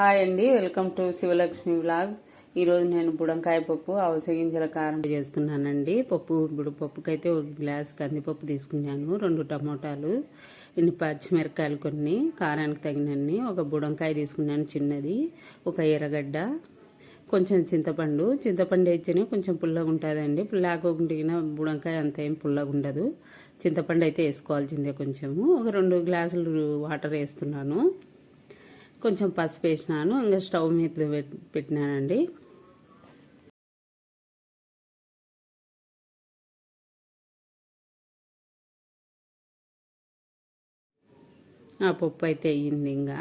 Hi అండి welcome to Sivalakshmi blog ఈరోజు నేను బుడంకాయ పప్పు అవసగింజల కారం చేస్తున్నానండి. పప్పు ఇప్పుడు పప్పుకైతే ఒక గ్లాస్ కందిపప్పు తీసుకున్నాను రెండు టమోటాలు ఇన్ని పచ్చిమిరకాయలు కొన్ని కారానికి తగినన్ని ఒక బుడంకాయ తీసుకున్నాను చిన్నది ఒక ఎర్రగడ్డ కొంచెం చింతపండు. చింతపండు వేస్తేనే కొంచెం పుల్లగా ఉంటుందండి. లేకుండా బుడంకాయ అంత ఏం పుల్లగా ఉండదు. చింతపండు అయితే వేసుకోవాల్సిందే కొంచెము. ఒక రెండు గ్లాసులు వాటర్ వేస్తున్నాను. కొంచెం పసుపు వేసినాను ఇంకా స్టవ్ మీద పెట్టినానండి. ఆ పప్పు అయితే అయ్యింది ఇంకా.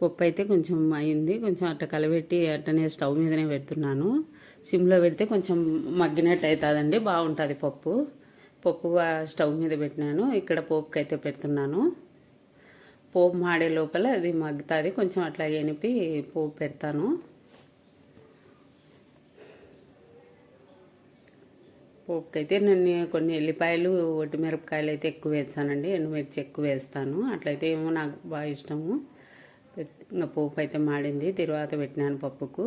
పప్పు అయితే కొంచెం అయింది కొంచెం అట్ట కలబెట్టి అట్టనే స్టవ్ మీదనే పెడుతున్నాను. సిమ్లో పెడితే కొంచెం మగ్గినట్టు అవుతుందండి బాగుంటుంది పప్పు. పప్పు స్టవ్ మీద పెట్టినాను ఇక్కడ పోపుకి అయితే పెడుతున్నాను. పోపు మాడే లోపల అది మగ్గుతుంది. కొంచెం అట్లా ఎనిపి పోపు పెడతాను. పోపుకైతే నేను కొన్ని ఎల్లిపాయలు ఒట్టి మిరపకాయలు అయితే ఎక్కువ వేస్తానండి. ఎండుమిర్చి ఎక్కువ వేస్తాను. అట్లయితే ఏమో నాకు బాగా ఇష్టము. ఇంకా పోపు అయితే మాడింది. తర్వాత పెట్టినాను పప్పుకు.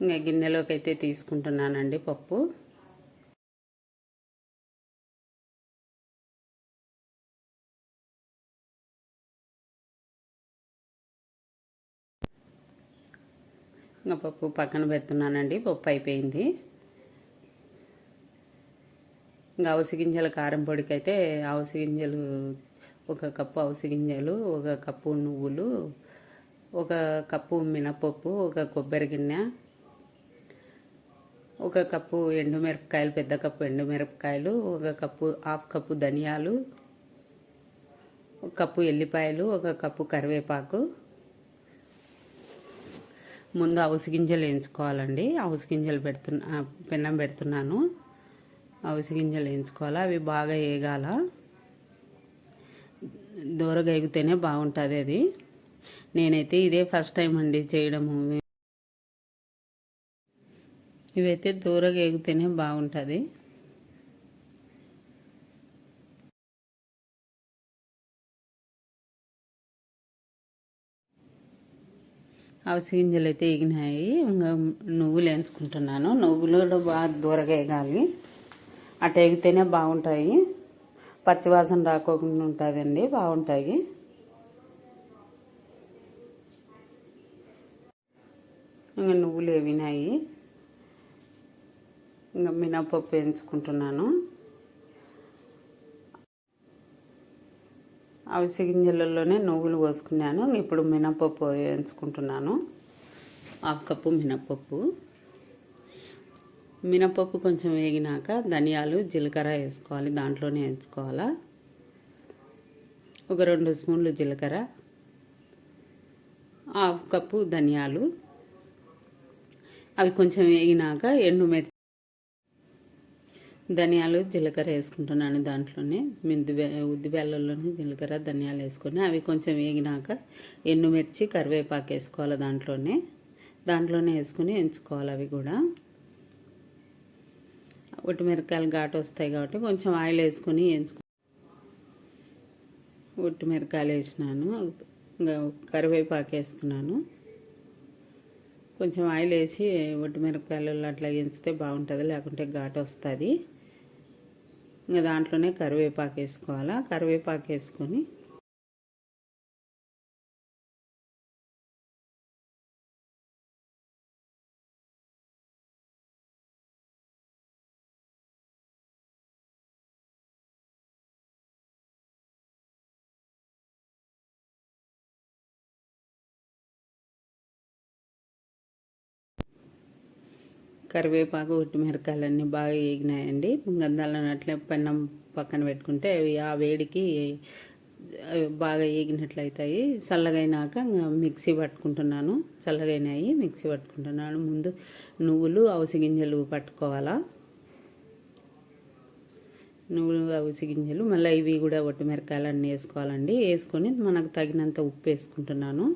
ఇంకా గిన్నెలోకి అయితే తీసుకుంటున్నానండి పప్పు. ఇంకా పప్పు పక్కన పెడుతున్నానండి. పప్పు అయిపోయింది. ఇంకా అవసి గింజల కారం పొడికి అయితే అవసి గింజలు ఒక కప్పు అవసి గింజలు ఒక కప్పు నువ్వులు ఒక కప్పు మినపప్పు ఒక కొబ్బరి గిన్నె ఒక కప్పు ఎండుమిరపకాయలు పెద్ద కప్పు ఎండుమిరపకాయలు ఒక కప్పు హాఫ్ కప్పు ధనియాలు ఒక కప్పు ఎల్లిపాయలు ఒక కప్పు కరివేపాకు ముందు అవిసె గింజలు వేయించుకోవాలండి. అవిసె గింజలు పెడుతున్నా పెన్నం పెడుతున్నాను. అవిసె గింజలు వేయించుకోవాలి అవి బాగా వేగాల దూరగా ఎగితేనే బాగుంటుంది అది. నేనైతే ఇదే ఫస్ట్ టైం అండి చేయడము. ఇవైతే దూరగా ఎగితేనే బాగుంటుంది. అవసి గింజలు అయితే ఎగినాయి. ఇంకా నువ్వులు వేయించుకుంటున్నాను. నువ్వులు కూడా బాగా దూరగా వేగాలి అటు ఎగితేనే బాగుంటాయి. పచ్చివాసన రాకోకుండా ఉంటుందండి. బాగుంటాయి. ఇంకా నువ్వులు ఏవినాయి ఇంకా మినపప్పు వేయించుకుంటున్నాను. అవిసె గింజలలోనే నువ్వులు పోసుకున్నాను. ఇప్పుడు మినపప్పు వేయించుకుంటున్నాను. హాఫ్ కప్పు మినపప్పు. మినపప్పు కొంచెం వేగినాక ధనియాలు జీలకర్ర వేసుకోవాలి. దాంట్లోనే వేయించుకోవాలా? ఒక రెండు స్పూన్లు జీలకర్ర. హాఫ్ కప్పు ధనియాలు. అవి కొంచెం వేగినాక ఎండుమిర్చి ధనియాలు జీలకర్ర వేసుకుంటున్నాను దాంట్లోనే. మెంతి ఉద్ది బెల్లంలోనే జీలకర్ర ధనియాలు వేసుకొని అవి కొంచెం వేగినాక ఎండుమిర్చి కరివేపాకు వేసుకోవాలి దాంట్లోనే. దాంట్లోనే వేసుకొని ఎంచుకోవాలి అవి కూడా. ఒట్టి మిరపకాయలు ఘాటు వస్తాయి కాబట్టి కొంచెం ఆయిల్ వేసుకొని ఎంచుకో ఒట్టి మిరపకాయలు వేసినాను. ఇంకా కరివేపాకు వేస్తున్నాను. కొంచెం ఆయిల్ వేసి ఒట్టి మిరపకాయలు అట్లా ఎంచితే బాగుంటుంది లేకుంటే ఘాటు వస్తుంది. ఇంకా దాంట్లోనే కరివేపాకు వేసుకోవాలా? కరివేపాకు వేసుకొని కరివేపాకు ఉట్టి మిరకాయలన్నీ బాగా వేగినాయండి గంధాలను అట్లే పెన్నం పక్కన పెట్టుకుంటే అవి ఆ వేడికి బాగా బాగా వేగినట్లయితాయి చల్లగైనాక మిక్సీ పట్టుకుంటున్నాను. చల్లగైనాయి మిక్సీ పట్టుకుంటున్నాను. ముందు నువ్వులు అవసి గింజలు పట్టుకోవాలా? నువ్వులు అవిసి గింజలు మళ్ళీ ఇవి కూడా ఒట్టి మిరకాయలు అన్నీ వేసుకోవాలండి. వేసుకొని మనకు తగినంత ఉప్పు వేసుకుంటున్నాను.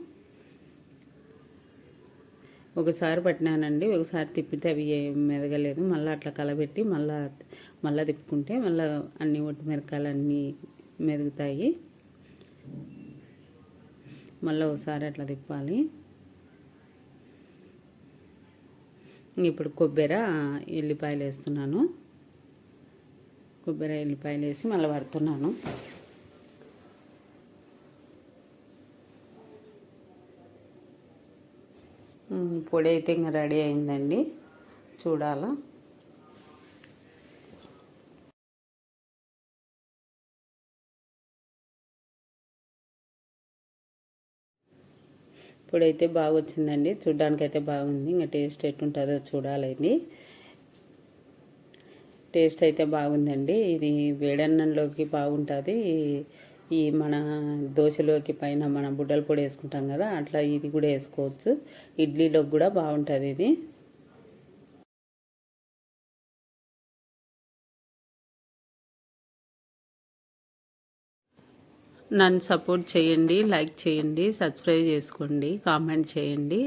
ఒకసారి పట్టినానండి ఒకసారి తిప్పితే అవి ఏం మెదగలేదు. మళ్ళీ అట్లా కలబెట్టి మళ్ళీ మళ్ళీ తిప్పుకుంటే మళ్ళీ అన్ని ఒట్టి మిరకాయలు అన్నీ మెదుగుతాయి. మళ్ళీ ఒకసారి అట్లా తిప్పాలి. ఇప్పుడు కొబ్బరి ఎల్లిపాయలు వేస్తున్నాను. కొబ్బరి ఎల్లిపాయలు వేసి మళ్ళీ పడుతున్నాను పొడి అయితే ఇంకా రెడీ అయిందండి. చూడాలా. పొడి అయితే బాగా వచ్చిందండి చూడ్డానికి అయితే బాగుంది. ఇంకా టేస్ట్ ఎట్టుంటుందో చూడాలండి టేస్ట్ అయితే బాగుందండి. ఇది వేడన్నంలోకి బాగుంటుంది. ఈ మన దోశలోకి పైన మన బుడ్డల పొడి వేసుకుంటాం కదా అట్లా ఇది కూడా వేసుకోవచ్చు. ఇడ్లీలోకి కూడా బాగుంటుంది ఇది. నన్ను సపోర్ట్ చేయండి లైక్ చేయండి సబ్స్క్రైబ్ చేసుకోండి కామెంట్ చేయండి.